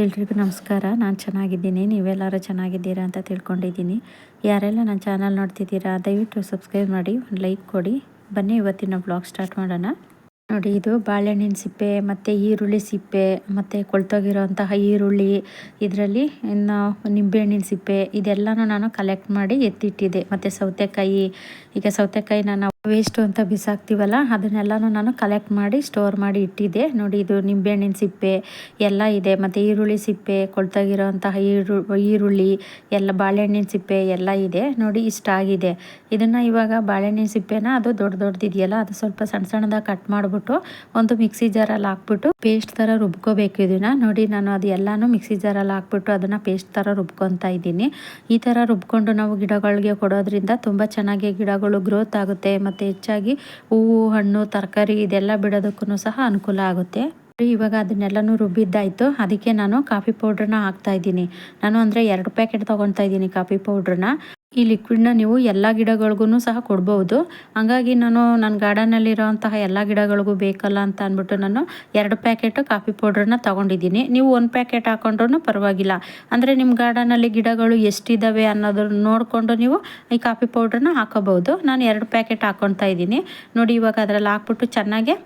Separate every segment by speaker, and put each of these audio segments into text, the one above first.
Speaker 1: ಎಲ್ರಿಗೂ ನಮಸ್ಕಾರ. ನಾನು ಚೆನ್ನಾಗಿದ್ದೀನಿ. ನೀವೆಲ್ಲರೂ ಚೆನ್ನಾಗಿದ್ದೀರಾ ಅಂತ ತಿಳ್ಕೊಂಡಿದ್ದೀನಿ. ಯಾರೆಲ್ಲ ನನ್ನ ಚಾನಲ್ ನೋಡ್ತಿದ್ದೀರಾ, ದಯವಿಟ್ಟು ಸಬ್ಸ್ಕ್ರೈಬ್ ಮಾಡಿ, ಒಂದು ಲೈಕ್ ಕೊಡಿ. ಬನ್ನಿ ಇವತ್ತಿನ ಬ್ಲಾಗ್ ಸ್ಟಾರ್ಟ್ ಮಾಡೋಣ. ನೋಡಿ, ಇದು ಬಾಳೆಹಣ್ಣಿನ ಸಿಪ್ಪೆ, ಮತ್ತು ಈರುಳ್ಳಿ ಸಿಪ್ಪೆ, ಮತ್ತು ಕೊಳ್ತೋಗಿರೋಂತಹ ಈರುಳ್ಳಿ. ಇದರಲ್ಲಿ ಇನ್ನು ನಿಂಬೆಹಣ್ಣಿನ ಸಿಪ್ಪೆ, ಇದೆಲ್ಲನೂ ನಾನು ಕಲೆಕ್ಟ್ ಮಾಡಿ ಎತ್ತಿಟ್ಟಿದ್ದೆ. ಮತ್ತು ಸೌತೆಕಾಯಿ, ಈಗ ಸೌತೆಕಾಯಿ ನಾನು ವೇಸ್ಟು ಅಂತ ಬಿಸಾಕ್ತೀವಲ್ಲ, ಅದನ್ನೆಲ್ಲನೂ ನಾನು ಕಲೆಕ್ಟ್ ಮಾಡಿ ಸ್ಟೋರ್ ಮಾಡಿ ಇಟ್ಟಿದ್ದೆ. ನೋಡಿ, ಇದು ನಿಂಬೆಹಣ್ಣಿನ ಸಿಪ್ಪೆ ಎಲ್ಲ ಇದೆ, ಮತ್ತು ಈರುಳ್ಳಿ ಸಿಪ್ಪೆ, ಕೊಳ್ತಾಗಿರೋಂತಹ ಈರು, ಈರುಳ್ಳಿ, ಎಲ್ಲ ಬಾಳೆಹಣ್ಣಿನ ಸಿಪ್ಪೆ ಎಲ್ಲ ಇದೆ. ನೋಡಿ, ಇಷ್ಟಾಗಿದೆ. ಇದನ್ನು ಇವಾಗ ಬಾಳೆಹಣ್ಣಿನ ಸಿಪ್ಪೆನ ಅದು ದೊಡ್ಡ ದೊಡ್ಡದಿದೆಯಲ್ಲ ಅದು ಸ್ವಲ್ಪ ಸಣ್ಣ ಸಣ್ಣದಾಗಿ ಕಟ್ ಮಾಡಿಬಿಟ್ಟು ಒಂದು ಮಿಕ್ಸಿ ಜಾರಲ್ಲಿ ಹಾಕ್ಬಿಟ್ಟು ಪೇಸ್ಟ್ ಥರ ರುಬ್ಕೋಬೇಕು ಇದನ್ನು. ನೋಡಿ, ನಾನು ಅದು ಎಲ್ಲನೂ ಮಿಕ್ಸಿ ಜಾರಲ್ಲಿ ಹಾಕ್ಬಿಟ್ಟು ಅದನ್ನು ಪೇಸ್ಟ್ ಥರ ರುಬ್ಕೊತಾ ಇದ್ದೀನಿ. ಈ ಥರ ರುಬ್ಕೊಂಡು ನಾವು ಗಿಡಗಳಿಗೆ ಕೊಡೋದ್ರಿಂದ ತುಂಬ ಚೆನ್ನಾಗಿ ಗಿಡಗಳು ಗ್ರೋತ್ ಆಗುತ್ತೆ ಮತ್ತು ಹೆಚ್ಚಾಗಿ ಹೂವು, ಹಣ್ಣು, ತರಕಾರಿ ಇದೆಲ್ಲ ಬಿಡೋದಕ್ಕೂ ಸಹ ಅನುಕೂಲ ಆಗುತ್ತೆ. ಇವಾಗ ಅದನ್ನೆಲ್ಲನೂ ರುಬ್ಬಿದ್ದಾಯಿತು. ಅದಕ್ಕೆ ನಾನು ಕಾಫಿ ಪೌಡ್ರನ್ನ ಹಾಕ್ತಾ ಇದ್ದೀನಿ. ನಾನು ಅಂದರೆ ಎರಡು ಪ್ಯಾಕೆಟ್ ತೊಗೊಳ್ತಾ ಇದ್ದೀನಿ ಕಾಫಿ ಪೌಡ್ರನ್ನ. ಈ ಲಿಕ್ವಿಡ್ನ ನೀವು ಎಲ್ಲ ಗಿಡಗಳಿಗೂ ಸಹ ಕೊಡ್ಬೋದು. ಹಾಗಾಗಿ ನಾನು ನನ್ನ ಗಾರ್ಡನಲ್ಲಿರೋಂತಹ ಎಲ್ಲ ಗಿಡಗಳಿಗೂ ಬೇಕಲ್ಲ ಅಂತ ಅಂದ್ಬಿಟ್ಟು ನಾನು ಎರಡು ಪ್ಯಾಕೆಟ್ ಕಾಫಿ ಪೌಡ್ರನ್ನ ತೊಗೊಂಡಿದ್ದೀನಿ. ನೀವು ಒಂದು ಪ್ಯಾಕೆಟ್ ಹಾಕೊಂಡ್ರೂ ಪರವಾಗಿಲ್ಲ. ಅಂದರೆ ನಿಮ್ಮ ಗಾರ್ಡನಲ್ಲಿ ಗಿಡಗಳು ಎಷ್ಟಿದ್ದಾವೆ ಅನ್ನೋದನ್ನು ನೋಡಿಕೊಂಡು ನೀವು ಈ ಕಾಫಿ ಪೌಡ್ರನ್ನ ಹಾಕೋಬೋದು ನಾನು ಎರಡು ಪ್ಯಾಕೆಟ್ ಹಾಕ್ಕೊತಾ ಇದ್ದೀನಿ. ನೋಡಿ ಇವಾಗ ಅದರಲ್ಲಿ ಹಾಕ್ಬಿಟ್ಟು ಚೆನ್ನಾಗಿ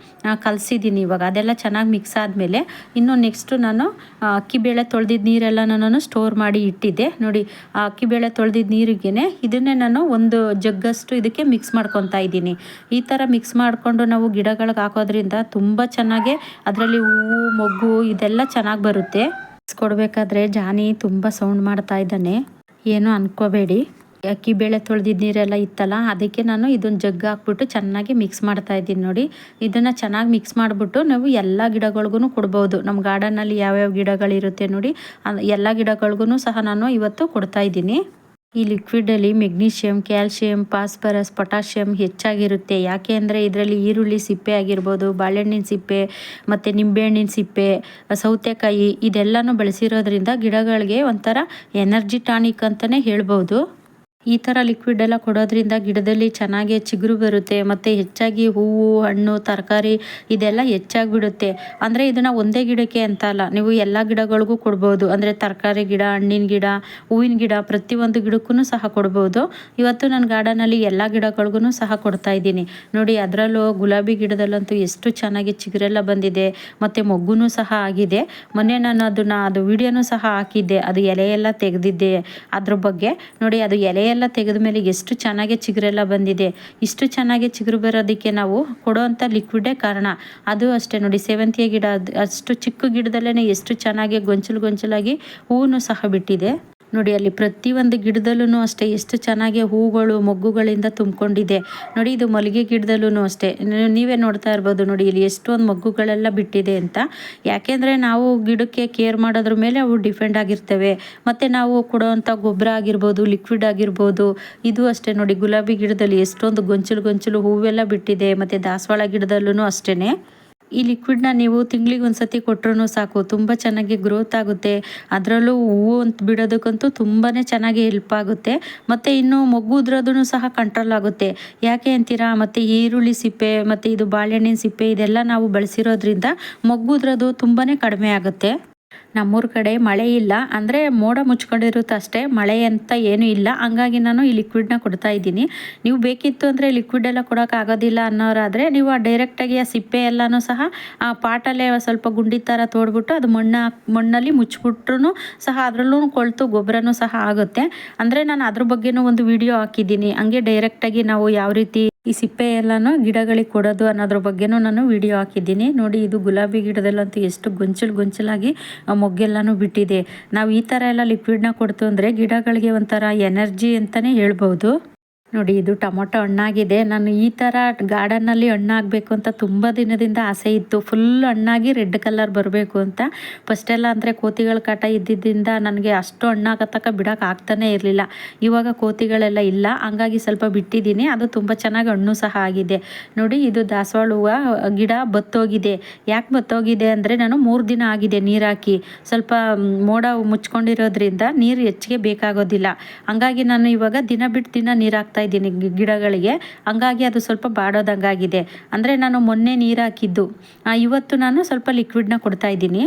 Speaker 1: ಕಲಸಿದ್ದೀನಿ ಇವಾಗ. ಅದೆಲ್ಲ ಚೆನ್ನಾಗಿ ಮಿಕ್ಸ್ ಆದಮೇಲೆ ಇನ್ನು ನೆಕ್ಸ್ಟು ನಾನು ಅಕ್ಕಿ ಬೇಳೆ ತೊಳೆದಿದ್ದ ನೀರೆಲ್ಲ ನಾನು ಸ್ಟೋರ್ ಮಾಡಿ ಇಟ್ಟಿದ್ದೆ. ನೋಡಿ, ಆ ಅಕ್ಕಿಬೇಳೆ ತೊಳೆದಿದ್ದ ನೀರಿಗೆ ಇದನ್ನೇ ನಾನು ಒಂದು ಜಗ್ಗಷ್ಟು ಇದಕ್ಕೆ ಮಿಕ್ಸ್ ಮಾಡ್ಕೊತಾ ಇದ್ದೀನಿ. ಈ ಥರ ಮಿಕ್ಸ್ ಮಾಡಿಕೊಂಡು ನಾವು ಗಿಡಗಳಿಗೆ ಹಾಕೋದ್ರಿಂದ ತುಂಬ ಚೆನ್ನಾಗಿ ಅದರಲ್ಲಿ ಹೂವು, ಮೊಗ್ಗು ಇದೆಲ್ಲ ಚೆನ್ನಾಗಿ ಬರುತ್ತೆ. ಕೊಡಬೇಕಾದ್ರೆ ಜಾನಿ ತುಂಬ ಸೌಂಡ್ ಮಾಡ್ತಾ ಇದ್ದಾನೆ. ಏನು ಅನ್ಕೋಬೇಡಿ. ಅಕ್ಕಿ ಬೇಳೆ ತೊಳೆದಿದ್ದ ನೀರೆಲ್ಲ ಇತ್ತಲ್ಲ, ಅದಕ್ಕೆ ನಾನು ಇದೊಂದು ಜಗ್ ಹಾಕ್ಬಿಟ್ಟು ಚೆನ್ನಾಗಿ ಮಿಕ್ಸ್ ಮಾಡ್ತಾ ಇದ್ದೀನಿ ನೋಡಿ. ಇದನ್ನು ಚೆನ್ನಾಗಿ ಮಿಕ್ಸ್ ಮಾಡಿಬಿಟ್ಟು ನಾವು ಎಲ್ಲ ಗಿಡಗಳಿಗೂ ಕೊಡ್ಬೋದು. ನಮ್ಮ ಗಾರ್ಡನಲ್ಲಿ ಯಾವ್ಯಾವ ಗಿಡಗಳಿರುತ್ತೆ ನೋಡಿ ಎಲ್ಲ ಗಿಡಗಳಿಗೂ ಸಹ ನಾನು ಇವತ್ತು ಕೊಡ್ತಾ ಇದ್ದೀನಿ. ಈ ಲಿಕ್ವಿಡಲ್ಲಿ ಮೆಗ್ನೀಷಿಯಂ ಕ್ಯಾಲ್ಶಿಯಂ ಫಾಸ್ಫರಸ್ ಪೊಟ್ಯಾಷಿಯಮ್ ಹೆಚ್ಚಾಗಿರುತ್ತೆ. ಯಾಕೆ ಅಂದರೆ ಇದರಲ್ಲಿ ಈರುಳ್ಳಿ ಸಿಪ್ಪೆ ಆಗಿರ್ಬೋದು, ಬಾಳೆಹಣ್ಣಿನ ಸಿಪ್ಪೆ, ಮತ್ತು ನಿಂಬೆಹಣ್ಣಿನ ಸಿಪ್ಪೆ, ಸೌತೆಕಾಯಿ, ಇದೆಲ್ಲನೂ ಬಳಸಿರೋದ್ರಿಂದ ಗಿಡಗಳಿಗೆ ಒಂಥರ ಎನರ್ಜಿ ಟಾನಿಕ್ ಅಂತಲೇ ಹೇಳ್ಬೋದು. ಈ ಥರ ಲಿಕ್ವಿಡ್ ಎಲ್ಲ ಕೊಡೋದ್ರಿಂದ ಗಿಡದಲ್ಲಿ ಚೆನ್ನಾಗಿ ಚಿಗುರು ಬರುತ್ತೆ, ಮತ್ತು ಹೆಚ್ಚಾಗಿ ಹೂವು, ಹಣ್ಣು, ತರಕಾರಿ ಇದೆಲ್ಲ ಹೆಚ್ಚಾಗಿ ಬಿಡುತ್ತೆ ಅಂದರೆ ಇದನ್ನು ಒಂದೇ ಗಿಡಕ್ಕೆ ಅಂತ ಅಲ್ಲ, ನೀವು ಎಲ್ಲ ಗಿಡಗಳಿಗೂ ಕೊಡ್ಬೋದು. ಅಂದರೆ ತರಕಾರಿ ಗಿಡ, ಹಣ್ಣಿನ ಗಿಡ, ಹೂವಿನ ಗಿಡ ಪ್ರತಿಯೊಂದು ಗಿಡಕ್ಕೂ ಸಹ ಕೊಡ್ಬೋದು. ಇವತ್ತು ನಾನು ಗಾರ್ಡನಲ್ಲಿ ಎಲ್ಲ ಗಿಡಗಳಿಗೂ ಸಹ ಕೊಡ್ತಾ ಇದ್ದೀನಿ. ನೋಡಿ, ಅದರಲ್ಲೂ ಗುಲಾಬಿ ಗಿಡದಲ್ಲಂತೂ ಎಷ್ಟು ಚೆನ್ನಾಗಿ ಚಿಗುರೆಲ್ಲ ಬಂದಿದೆ, ಮತ್ತು ಮೊಗ್ಗೂ ಸಹ ಆಗಿದೆ. ಮೊನ್ನೆ ನಾನು ಅದನ್ನು, ಅದು ವಿಡಿಯೋನೂ ಸಹ ಹಾಕಿದ್ದೆ, ಅದು ಎಲೆಯೆಲ್ಲ ತೆಗೆದಿದ್ದೆ. ಅದ್ರ ಬಗ್ಗೆ ನೋಡಿ, ಅದು ಎಲೆ ಎಲ್ಲ ತೆಗೆದ ಮೇಲೆ ಎಷ್ಟು ಚೆನ್ನಾಗಿ ಚಿಗುರೆಲ್ಲ ಬಂದಿದೆ. ಇಷ್ಟು ಚೆನ್ನಾಗಿ ಚಿಗುರು ಬರೋದಕ್ಕೆ ನಾವು ಕೊಡೋವಂಥ ಲಿಕ್ವಿಡೇ ಕಾರಣ. ಅದು ಅಷ್ಟೇ ನೋಡಿ ಸೇವಂತಿಗೆ ಗಿಡ ಅಷ್ಟು ಚಿಕ್ಕ ಗಿಡದಲ್ಲೇ ಎಷ್ಟು ಚೆನ್ನಾಗಿ ಗೊಂಚಲು ಗೊಂಚಲಾಗಿ ಹೂವು ಸಹ ಬಿಟ್ಟಿದೆ. ನೋಡಿ, ಅಲ್ಲಿ ಪ್ರತಿಯೊಂದು ಗಿಡದಲ್ಲೂ ಅಷ್ಟೇ ಎಷ್ಟು ಚೆನ್ನಾಗಿ ಹೂಗಳು, ಮೊಗ್ಗುಗಳಿಂದ ತುಂಬಿಕೊಂಡಿದೆ. ನೋಡಿ, ಇದು ಮಲ್ಲಿಗೆ ಗಿಡದಲ್ಲೂ ಅಷ್ಟೇ. ನೀವೇ ನೋಡ್ತಾ ಇರ್ಬೋದು ನೋಡಿ, ಇಲ್ಲಿ ಎಷ್ಟೊಂದು ಮೊಗ್ಗುಗಳೆಲ್ಲ ಬಿಟ್ಟಿದೆ ಅಂತ. ಯಾಕೆಂದರೆ ನಾವು ಗಿಡಕ್ಕೆ ಕೇರ್ ಮಾಡೋದ್ರ ಮೇಲೆ ಅವು ಡಿಫೆಂಡ್ ಆಗಿರ್ತವೆ. ಮತ್ತು ನಾವು ಕೊಡೋವಂಥ ಗೊಬ್ಬರ ಆಗಿರ್ಬೋದು ಲಿಕ್ವಿಡ್ ಆಗಿರ್ಬೋದು, ಇದು ಅಷ್ಟೇ ನೋಡಿ. ಗುಲಾಬಿ ಗಿಡದಲ್ಲಿ ಎಷ್ಟೊಂದು ಗೊಂಚಲು ಗೊಂಚಲು ಹೂವೆಲ್ಲ ಬಿಟ್ಟಿದೆ. ಮತ್ತು ದಾಸವಾಳ ಗಿಡದಲ್ಲೂ ಅಷ್ಟೇ ಈ ಲಿಕ್ವಿಡ್ನ ನೀವು ತಿಂಗಳಿಗೆ ಒಂದು ಸತಿ ಕೊಟ್ಟರು ಸಾಕು. ತುಂಬ ಚೆನ್ನಾಗಿ ಗ್ರೋತ್ ಆಗುತ್ತೆ. ಅದರಲ್ಲೂ ಹೂವು ಅಂತ ಬಿಡೋದಕ್ಕಂತೂ ತುಂಬಾ ಚೆನ್ನಾಗಿ ಹೆಲ್ಪ್ ಆಗುತ್ತೆ. ಮತ್ತು ಇನ್ನು ಮೊಗ್ಗು ಉದ್ರೋದೂ ಸಹ ಕಂಟ್ರೋಲ್ ಆಗುತ್ತೆ. ಯಾಕೆ ಅಂತೀರಾ? ಮತ್ತು ಈರುಳ್ಳಿ ಸಿಪ್ಪೆ, ಮತ್ತು ಇದು ಬಾಳೆಹಣ್ಣಿನ ಸಿಪ್ಪೆ, ಇದೆಲ್ಲ ನಾವು ಬಳಸಿರೋದ್ರಿಂದ ಮೊಗ್ಗು ಉದ್ರೋದು ತುಂಬಾ ಕಡಿಮೆ ಆಗುತ್ತೆ. ನಮ್ಮೂರ ಕಡೆ ಮಳೆ ಇಲ್ಲ. ಅಂದರೆ ಮೋಡ ಮುಚ್ಕೊಂಡಿರುತ್ತೆ ಅಷ್ಟೇ. ಮಳೆ ಅಂತ ಏನೂ ಇಲ್ಲ. ಹಂಗಾಗಿ ನಾನು ಈ ಲಿಕ್ವಿಡ್ನ ಕೊಡ್ತಾ ಇದ್ದೀನಿ. ನೀವು ಬೇಕಿತ್ತು ಅಂದರೆ ಲಿಕ್ವಿಡ್ ಎಲ್ಲ ಕೊಡೋಕ್ಕಾಗೋದಿಲ್ಲ ಅನ್ನೋರಾದರೆ ನೀವು ಆ ಡೈರೆಕ್ಟಾಗಿ ಆ ಸಿಪ್ಪೆ ಎಲ್ಲನೂ ಸಹ ಆ ಪಾಟಲ್ಲೇ ಸ್ವಲ್ಪ ಗುಂಡಿ ಥರ ತೋಡ್ಬಿಟ್ಟು ಅದು ಮಣ್ಣು, ಮಣ್ಣಲ್ಲಿ ಮುಚ್ಚಿಬಿಟ್ರು ಸಹ ಅದರಲ್ಲೂ ಕೊಳ್ತು ಗೊಬ್ಬರನೂ ಸಹ ಆಗುತ್ತೆ. ಅಂದರೆ ನಾನು ಅದ್ರ ಬಗ್ಗೆನೂ ಒಂದು ವಿಡಿಯೋ ಹಾಕಿದ್ದೀನಿ. ಹಂಗೆ ಡೈರೆಕ್ಟಾಗಿ ನಾವು ಯಾವ ರೀತಿ ಈ ಸಿಪ್ಪೆ ಎಲ್ಲಾನು ಗಿಡಗಳಿಗೆ ಕೊಡೋದು ಅನ್ನೋದ್ರ ಬಗ್ಗೆನೂ ನಾನು ವಿಡಿಯೋ ಹಾಕಿದ್ದೀನಿ. ನೋಡಿ, ಇದು ಗುಲಾಬಿ ಗಿಡದಲ್ಲಂತೂ ಎಷ್ಟು ಗೊಂಚಲು ಗೊಂಚಲಾಗಿ ಮೊಗ್ಗೆಲ್ಲಾನು ಬಿಟ್ಟಿದೆ. ನಾವು ಈ ಥರ ಎಲ್ಲ ಲಿಕ್ವಿಡ್ನ ಕೊಡ್ತು ಅಂದರೆ ಗಿಡಗಳಿಗೆ ಒಂಥರ ಎನರ್ಜಿ ಅಂತಲೇ ಹೇಳ್ಬೋದು. ನೋಡಿ, ಇದು ಟೊಮೊಟೊ ಹಣ್ಣಾಗಿದೆ. ನಾನು ಈ ಥರ ಗಾರ್ಡನ್ನಲ್ಲಿ ಹಣ್ಣಾಗಬೇಕು ಅಂತ ತುಂಬ ದಿನದಿಂದ ಆಸೆ ಇತ್ತು. ಫುಲ್ ಹಣ್ಣಾಗಿ ರೆಡ್ ಕಲರ್ ಬರಬೇಕು ಅಂತ. ಫಸ್ಟೆಲ್ಲ ಅಂದರೆ ಕೋತಿಗಳ ಕಾಟ ಇದ್ದಿದ್ದರಿಂದ ನನಗೆ ಅಷ್ಟು ಹಣ್ಣಾಗತ್ತಕ್ಕ ಬಿಡೋಕೆ ಆಗ್ತಾನೇ ಇರಲಿಲ್ಲ. ಇವಾಗ ಕೋತಿಗಳೆಲ್ಲ ಇಲ್ಲ. ಹಂಗಾಗಿ ಸ್ವಲ್ಪ ಬಿಟ್ಟಿದ್ದೀನಿ. ಅದು ತುಂಬ ಚೆನ್ನಾಗಿ ಹಣ್ಣು ಸಹ ಆಗಿದೆ. ನೋಡಿ, ಇದು ದಾಸವಾಳ ಹೂವು, ಗಿಡ ಬತ್ತೋಗಿದೆ. ಯಾಕೆ ಬತ್ತೋಗಿದೆ ಅಂದರೆ ನಾನು ಮೂರು ದಿನ ಆಗಿದೆ ನೀರಾಕಿ. ಸ್ವಲ್ಪ ಮೋಡ ಮುಚ್ಕೊಂಡಿರೋದ್ರಿಂದ ನೀರು ಹೆಚ್ಚಿಗೆ ಬೇಕಾಗೋದಿಲ್ಲ. ಹಂಗಾಗಿ ನಾನು ಇವಾಗ ದಿನ ಬಿಟ್ಟು ದಿನ ನೀರು ಹಾಕ್ತಾ ಇದ್ದೀನಿ ಗಿಡಗಳಿಗೆ. ಹಂಗಾಗಿ ಅದು ಸ್ವಲ್ಪ ಬಾಡೋದಂಗಾಗಿದೆ. ಅಂದರೆ ನಾನು ಮೊನ್ನೆ ನೀರು ಹಾಕಿದ್ದು. ಇವತ್ತು ನಾನು ಸ್ವಲ್ಪ ಲಿಕ್ವಿಡ್ನ ಕೊಡ್ತಾ ಇದ್ದೀನಿ.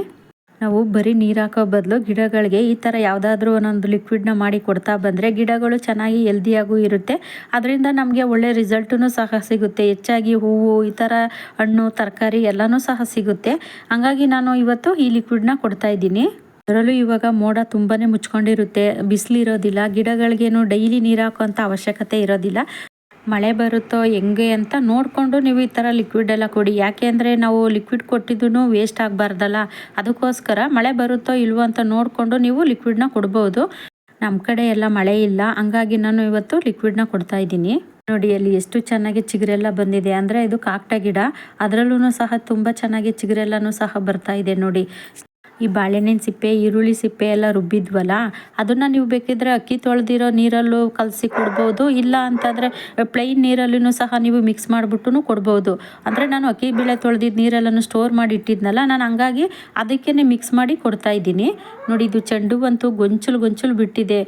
Speaker 1: ನಾವು ಬರೀ ನೀರು ಹಾಕೋ ಬದಲು ಗಿಡಗಳಿಗೆ ಈ ಥರ ಯಾವುದಾದ್ರೂ ಒಂದೊಂದು ಲಿಕ್ವಿಡ್ನ ಮಾಡಿ ಕೊಡ್ತಾ ಬಂದರೆ ಗಿಡಗಳು ಚೆನ್ನಾಗಿ ಹೆಲ್ದಿಯಾಗೂ ಇರುತ್ತೆ. ಅದರಿಂದ ನಮಗೆ ಒಳ್ಳೆ ರಿಸಲ್ಟೂ ಸಹ ಸಿಗುತ್ತೆ. ಹೆಚ್ಚಾಗಿ ಹೂವು, ಈ ಥರ ಹಣ್ಣು, ತರಕಾರಿ ಎಲ್ಲನೂ ಸಹ ಸಿಗುತ್ತೆ. ಹಂಗಾಗಿ ನಾನು ಇವತ್ತು ಈ ಲಿಕ್ವಿಡ್ನ ಕೊಡ್ತಾ ಇದ್ದೀನಿ. ಅದರಲ್ಲೂ ಇವಾಗ ಮೋಡ ತುಂಬಾನೇ ಮುಚ್ಕೊಂಡಿರುತ್ತೆ. ಬಿಸಿಲು ಇರೋದಿಲ್ಲ ಗಿಡಗಳಿಗೇನು ಡೈಲಿ ನೀರು ಹಾಕೋಂಥ ಅವಶ್ಯಕತೆ ಇರೋದಿಲ್ಲ. ಮಳೆ ಬರುತ್ತೋ ಹೆಂಗೆ ಅಂತ ನೋಡಿಕೊಂಡು ನೀವು ಈ ಥರ ಲಿಕ್ವಿಡ್ ಎಲ್ಲ ಕೊಡಿ. ಯಾಕೆ ಅಂದರೆ ನಾವು ಲಿಕ್ವಿಡ್ ಕೊಟ್ಟಿದ್ದು ವೇಸ್ಟ್ ಆಗಬಾರ್ದಲ್ಲ. ಅದಕ್ಕೋಸ್ಕರ ಮಳೆ ಬರುತ್ತೋ ಇಲ್ವೋ ಅಂತ ನೋಡಿಕೊಂಡು ನೀವು ಲಿಕ್ವಿಡ್ನ ಕೊಡ್ಬೋದು. ನಮ್ಮ ಕಡೆ ಎಲ್ಲ ಮಳೆ ಇಲ್ಲ. ಹಂಗಾಗಿ ನಾನು ಇವತ್ತು ಲಿಕ್ವಿಡ್ನ ಕೊಡ್ತಾ ಇದ್ದೀನಿ. ನೋಡಿ, ಅಲ್ಲಿ ಎಷ್ಟು ಚೆನ್ನಾಗಿ ಚಿಗುರೆಲ್ಲ ಬಂದಿದೆ. ಅಂದರೆ ಇದು ಕಾಕ್ಟ ಗಿಡ. ಅದರಲ್ಲೂ ಸಹ ತುಂಬ ಚೆನ್ನಾಗಿ ಚಿಗುರೆಲ್ಲನೂ ಸಹ ಬರ್ತಾ ಇದೆ ನೋಡಿ. ಈ ಬಾಳೆಹಣ್ಣಿನ ಸಿಪ್ಪೆ, ಈರುಳ್ಳಿ ಸಿಪ್ಪೆ ಎಲ್ಲ ರುಬ್ಬಿದ್ವಲ್ಲ, ಅದನ್ನು ನೀವು ಬೇಕಿದ್ರೆ ಅಕ್ಕಿ ತೊಳೆದಿರೋ ನೀರಲ್ಲೂ ಕಲಸಿ ಕೊಡ್ಬೋದು, ಇಲ್ಲ ಅಂತಂದರೆ ಪ್ಲೈನ್ ನೀರಲ್ಲೂ ಸಹ ನೀವು ಮಿಕ್ಸ್ ಮಾಡಿಬಿಟ್ಟು ಕೊಡ್ಬೋದು. ಅಂದರೆ ನಾನು ಅಕ್ಕಿ ಬೇಳೆ ತೊಳೆದಿದ್ದ ನೀರೆಲ್ಲನೂ ಸ್ಟೋರ್ ಮಾಡಿ ಇಟ್ಟಿದ್ನಲ್ಲ, ನಾನು ಹಂಗಾಗಿ ಅದಕ್ಕೇ ಮಿಕ್ಸ್ ಮಾಡಿ ಕೊಡ್ತಾ ಇದ್ದೀನಿ. ನೋಡಿ, ಇದು ಚೆಂಡು ಅಂತೂ ಗೊಂಚಲು ಗೊಂಚಲು ಬಿಟ್ಟಿದೆ.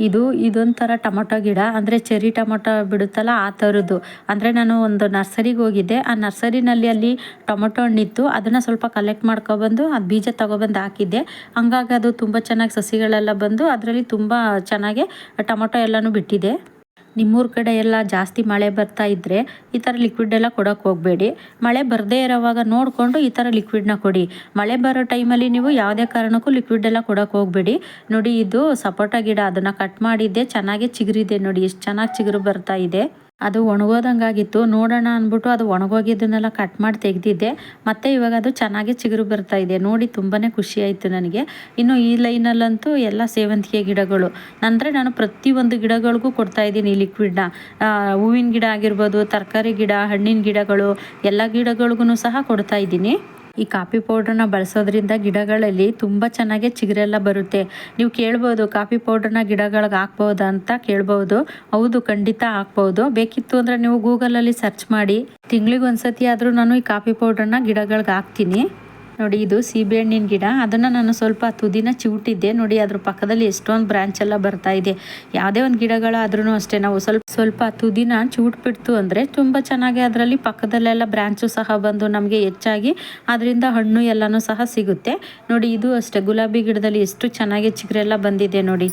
Speaker 1: ಇದು ಇದೊಂಥರ ಟೊಮೊಟೊ ಗಿಡ. ಅಂದರೆ ಚೆರಿ ಟೊಮೊಟೊ ಬಿಡುತ್ತಲ್ಲ ಆ ಥರದ್ದು ಅಂದರೆ ನಾನು ಒಂದು ನರ್ಸರಿಗೆ ಹೋಗಿದ್ದೆ. ಆ ನರ್ಸರಿನಲ್ಲಿ ಅಲ್ಲಿ ಟೊಮೊಟೊ ಹಣ್ಣಿತ್ತು. ಅದನ್ನು ಸ್ವಲ್ಪ ಕಲೆಕ್ಟ್ ಮಾಡ್ಕೊಬಂದು ಅದು ಬೀಜ ತೊಗೊಬಂದು ಹಾಕಿದ್ದೆ. ಹಂಗಾಗಿ ಅದು ತುಂಬ ಚೆನ್ನಾಗಿ ಸಸಿಗಳೆಲ್ಲ ಬಂದು ಅದರಲ್ಲಿ ತುಂಬ ಚೆನ್ನಾಗೆ ಟೊಮೊಟೊ ಎಲ್ಲನೂ ಬಿಟ್ಟಿದೆ. ನಿಮ್ಮೂರ ಕಡೆ ಎಲ್ಲ ಜಾಸ್ತಿ ಮಳೆ ಬರ್ತಾ ಇದ್ದರೆ ಈ ಥರ ಲಿಕ್ವಿಡ್ ಎಲ್ಲ ಕೊಡೋಕೆ ಹೋಗಬೇಡಿ. ಮಳೆ ಬರದೇ ಇರೋವಾಗ ನೋಡಿಕೊಂಡು ಈ ಥರ ಲಿಕ್ವಿಡ್ನ ಕೊಡಿ. ಮಳೆ ಬರೋ ಟೈಮಲ್ಲಿ ನೀವು ಯಾವುದೇ ಕಾರಣಕ್ಕೂ ಲಿಕ್ವಿಡ್ ಎಲ್ಲ ಕೊಡಕ್ಕೆ ಹೋಗಬೇಡಿ. ನೋಡಿ ಇದು ಸಪೋಟ ಗಿಡ ಅದನ್ನು ಕಟ್ ಮಾಡಿದ್ದೆ, ಚೆನ್ನಾಗಿ ಚಿಗುರಿದೆ ನೋಡಿ, ಎಷ್ಟು ಚೆನ್ನಾಗಿ ಚಿಗುರು ಬರ್ತಾ ಇದೆ. ಅದು ಒಣಗೋದಂಗಾಗಿತ್ತು. ನೋಡೋಣ ಅಂದ್ಬಿಟ್ಟು ಅದು ಒಣಗೋಗಿದ್ದನ್ನೆಲ್ಲ ಕಟ್ ಮಾಡಿ ತೆಗೆದಿದ್ದೆ. ಮತ್ತು ಇವಾಗ ಅದು ಚೆನ್ನಾಗಿ ಚಿಗುರು ಬರ್ತಾ ಇದೆ. ನೋಡಿ ತುಂಬಾ ಖುಷಿ ಆಯಿತು ನನಗೆ. ಇನ್ನು ಈ ಲೈನಲ್ಲಂತೂ ಎಲ್ಲ ಸೇವಂತಿಗೆ ಗಿಡಗಳು. ಅಂದರೆ ನಾನು ಪ್ರತಿಯೊಂದು ಗಿಡಗಳಿಗೂ ಕೊಡ್ತಾ ಇದ್ದೀನಿ ಈ ಲಿಕ್ವಿಡ್ನ ಹೂವಿನ ಗಿಡ ಆಗಿರ್ಬೋದು, ತರಕಾರಿ ಗಿಡ, ಹಣ್ಣಿನ ಗಿಡಗಳು, ಎಲ್ಲ ಗಿಡಗಳಿಗೂ ಸಹ ಕೊಡ್ತಾ ಇದ್ದೀನಿ. ಈ ಕಾಫಿ ಪೌಡ್ರನ್ನ ಬಳಸೋದ್ರಿಂದ ಗಿಡಗಳಲ್ಲಿ ತುಂಬ ಚೆನ್ನಾಗಿ ಚಿಗುರೆಲ್ಲ ಬರುತ್ತೆ. ನೀವು ಕೇಳ್ಬೋದು, ಕಾಫಿ ಪೌಡ್ರನ್ನ ಗಿಡಗಳಿಗೆ ಹಾಕ್ಬೋದಾ ಅಂತ ಕೇಳ್ಬೋದು. ಹೌದು, ಖಂಡಿತ ಹಾಕ್ಬೋದು. ಬೇಕಿತ್ತು ಅಂದರೆ ನೀವು ಗೂಗಲಲ್ಲಿ ಸರ್ಚ್ ಮಾಡಿ. ತಿಂಗಳಿಗೆ ಒಂದ್ಸತಿ ಆದರೂ ನಾನು ಈ ಕಾಫಿ ಪೌಡ್ರನ್ನ ಗಿಡಗಳಿಗೆ ಹಾಕ್ತೀನಿ. ನೋಡಿ, ಇದು ಸೀಬೆಹಣ್ಣಿನ ಗಿಡ. ಅದನ್ನು ನಾನು ಸ್ವಲ್ಪ ತುದಿನ ಚಿವುಟಿದ್ದೆ ನೋಡಿ, ಅದ್ರ ಪಕ್ಕದಲ್ಲಿ ಎಷ್ಟೊಂದು ಬ್ರಾಂಚ್ ಎಲ್ಲ ಬರ್ತಾ ಇದೆ. ಯಾವುದೇ ಒಂದು ಗಿಡಗಳಾದ್ರೂ ಅಷ್ಟೇ. ನಾವು ಸ್ವಲ್ಪ ಸ್ವಲ್ಪ ತುದಿನ ಚಿವುಟ್ಬಿಡ್ತು ಅಂದರೆ ತುಂಬ ಚೆನ್ನಾಗಿ ಅದರಲ್ಲಿ ಪಕ್ಕದಲ್ಲೆಲ್ಲ ಬ್ರಾಂಚು ಸಹ ಬಂದು ನಮಗೆ ಹೆಚ್ಚಾಗಿ ಅದರಿಂದ ಹಣ್ಣು ಎಲ್ಲನೂ ಸಹ ಸಿಗುತ್ತೆ. ನೋಡಿ, ಇದು ಅಷ್ಟೇ. ಗುಲಾಬಿ ಗಿಡದಲ್ಲಿ ಎಷ್ಟು ಚೆನ್ನಾಗಿ ಚಿಗುರೆಲ್ಲ ಬಂದಿದೆ ನೋಡಿ.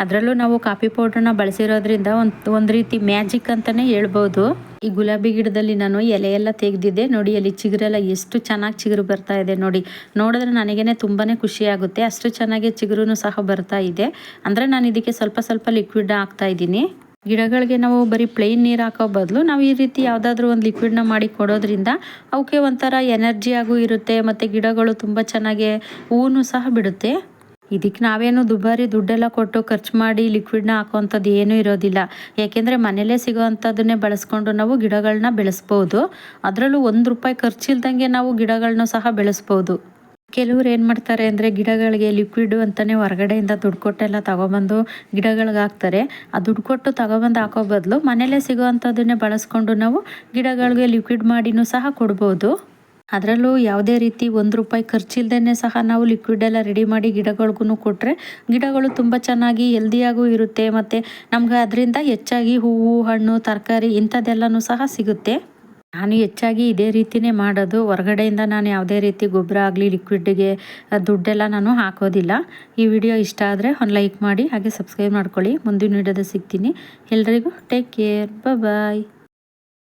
Speaker 1: ಅದರಲ್ಲೂ ನಾವು ಕಾಫಿ ಪೌಡ್ರನ್ನ ಬಳಸಿರೋದ್ರಿಂದ ಒಂದು ಒಂದು ರೀತಿ ಮ್ಯಾಜಿಕ್ ಅಂತಲೇ ಹೇಳ್ಬೋದು. ಈ ಗುಲಾಬಿ ಗಿಡದಲ್ಲಿ ನಾನು ಎಲೆ ಎಲ್ಲ ತೆಗೆದಿದ್ದೆ. ನೋಡಿ ಅಲ್ಲಿ ಚಿಗುರೆಲ್ಲ ಎಷ್ಟು ಚೆನ್ನಾಗಿ ಚಿಗುರು ಬರ್ತಾ ಇದೆ ನೋಡಿ. ನೋಡಿದ್ರೆ ನನಗೇನೆ ತುಂಬಾ ಖುಷಿ ಆಗುತ್ತೆ. ಅಷ್ಟು ಚೆನ್ನಾಗಿ ಚಿಗುರು ಸಹ ಬರ್ತಾ ಇದೆ. ಅಂದರೆ ನಾನು ಇದಕ್ಕೆ ಸ್ವಲ್ಪ ಸ್ವಲ್ಪ ಲಿಕ್ವಿಡ್ ಹಾಕ್ತಾ ಇದ್ದೀನಿ. ಗಿಡಗಳಿಗೆ ನಾವು ಬರೀ ಪ್ಲೈನ್ ನೀರು ಹಾಕೋ ಬದಲು ನಾವು ಈ ರೀತಿ ಯಾವುದಾದ್ರೂ ಒಂದು ಲಿಕ್ವಿಡ್ನ ಮಾಡಿ ಕೊಡೋದ್ರಿಂದ ಅವಕ್ಕೆ ಒಂಥರ ಎನರ್ಜಿಯಾಗೂ ಇರುತ್ತೆ, ಮತ್ತು ಗಿಡಗಳು ತುಂಬ ಚೆನ್ನಾಗಿ ಹೂವು ಸಹ ಬಿಡುತ್ತೆ. ಇದಕ್ಕೆ ನಾವೇನು ದುಬಾರಿ ದುಡ್ಡೆಲ್ಲ ಕೊಟ್ಟು ಖರ್ಚು ಮಾಡಿ ಲಿಕ್ವಿಡ್ನ ಹಾಕೋವಂಥದ್ದು ಏನೂ ಇರೋದಿಲ್ಲ. ಯಾಕೆಂದರೆ ಮನೇಲೇ ಸಿಗೋವಂಥದ್ದನ್ನೇ ಬಳಸ್ಕೊಂಡು ನಾವು ಗಿಡಗಳನ್ನ ಬೆಳೆಸ್ಬೋದು. ಅದರಲ್ಲೂ ಒಂದು ರೂಪಾಯಿ ಖರ್ಚಿಲ್ದಂಗೆ ನಾವು ಗಿಡಗಳನ್ನೂ ಸಹ ಬೆಳೆಸ್ಬೋದು. ಕೆಲವ್ರು ಏನು ಮಾಡ್ತಾರೆ ಅಂದರೆ ಗಿಡಗಳಿಗೆ ಲಿಕ್ವಿಡ್ ಅಂತಲೇ ಹೊರಗಡೆಯಿಂದ ದುಡ್ಡು ಕೊಟ್ಟೆಲ್ಲ ತಗೊಬಂದು ಗಿಡಗಳಿಗೆ ಹಾಕ್ತಾರೆ. ಆ ದುಡ್ಡು ಕೊಟ್ಟು ತಗೊಬಂದು ಹಾಕೋ ಬದಲು ಮನೇಲೇ ಸಿಗೋ ಅಂಥದ್ದನ್ನೇ ಬಳಸ್ಕೊಂಡು ನಾವು ಗಿಡಗಳಿಗೆ ಲಿಕ್ವಿಡ್ ಮಾಡಿನೂ ಸಹ ಕೊಡ್ಬೋದು. ಅದರಲ್ಲೂ ಯಾವುದೇ ರೀತಿ ಒಂದು ರೂಪಾಯಿ ಖರ್ಚಿಲ್ದೇ ಸಹ ನಾವು ಲಿಕ್ವಿಡ್ ಎಲ್ಲ ರೆಡಿ ಮಾಡಿ ಗಿಡಗಳಿಗೂ ಕೊಟ್ಟರೆ ಗಿಡಗಳು ತುಂಬ ಚೆನ್ನಾಗಿ ಹೆಲ್ದಿಯಾಗೂ ಇರುತ್ತೆ. ಮತ್ತು ನಮ್ಗೆ ಅದರಿಂದ ಹೆಚ್ಚಾಗಿ ಹೂವು, ಹಣ್ಣು, ತರಕಾರಿ ಇಂಥದ್ದೆಲ್ಲನೂ ಸಹ ಸಿಗುತ್ತೆ. ನಾನು ಹೆಚ್ಚಾಗಿ ಇದೇ ರೀತಿಯೇ ಮಾಡೋದು. ಹೊರಗಡೆಯಿಂದ ನಾನು ಯಾವುದೇ ರೀತಿ ಗೊಬ್ಬರ ಆಗಲಿ ಲಿಕ್ವಿಡ್ಗೆ ದುಡ್ಡೆಲ್ಲ ನಾನು ಹಾಕೋದಿಲ್ಲ. ಈ ವಿಡಿಯೋ ಇಷ್ಟ ಆದರೆ ಒಂದು ಲೈಕ್ ಮಾಡಿ, ಹಾಗೆ ಸಬ್ಸ್ಕ್ರೈಬ್ ಮಾಡ್ಕೊಳ್ಳಿ. ಮುಂದಿನ ವಿಡಿಯೋದ ಸಿಗ್ತೀನಿ. ಎಲ್ರಿಗೂ ಟೇಕ್ ಕೇರ್ ಬಾಯ್